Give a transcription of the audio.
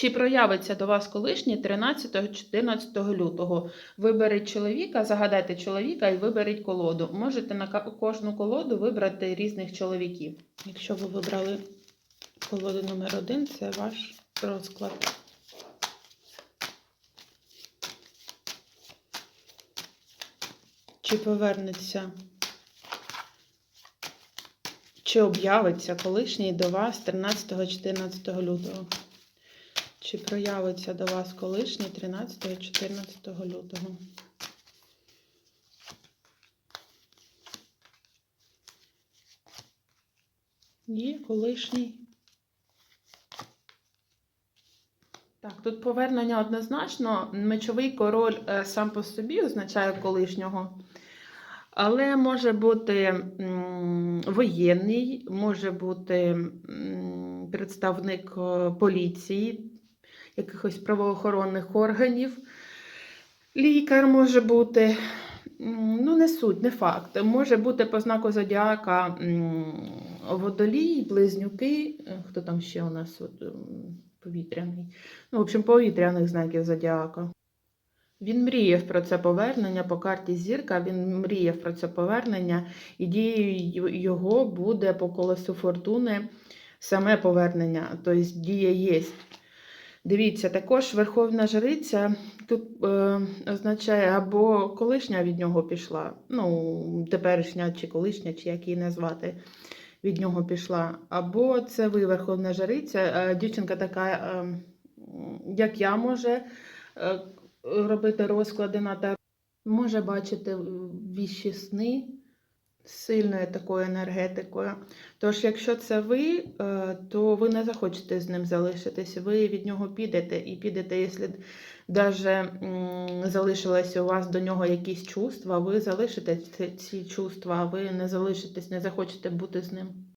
Чи проявиться до вас колишній 13-14 лютого? Виберіть чоловіка, загадайте чоловіка і виберіть колоду. Можете на кожну колоду вибрати різних чоловіків. Якщо ви вибрали колоду номер один, це ваш розклад. Чи повернеться, чи об'явиться колишній до вас 13-14 лютого? Чи проявиться до вас колишній 13-14 лютого? Є колишній. Так, тут повернення однозначно. Мечовий король е, сам по собі означає колишнього. Але може бути воєнний, може бути представник е, поліції, якихось правоохоронних органів. Лікар може бути, ну не суть, не факт. Може бути по знаку зодіака водолій, близнюки. Е, Хто там ще у нас от, повітряний? Ну, в общем, повітряних знаків зодіака. Він мріяв про це повернення по карті зірка. Він мріяв про це повернення, і дією його буде по колесу фортуни саме повернення, тобто дія є. Дивіться, також Верховна Жриця тут е, означає або колишня від нього пішла, ну, теперішня чи колишня, чи як її назвати, від нього пішла, або це ви Верховна Жриця, е, дівчинка така, е, як я, може е, робити розклади на те, може бачити віщі сни сильною такою енергетикою. Тож, якщо це ви, е, то ви не захочете з ним залишитись, ви від нього підете і підете, якщо навіть залишилися у вас до нього якісь чувства, ви залишите ці, чувства, ви не залишитесь, не захочете бути з ним.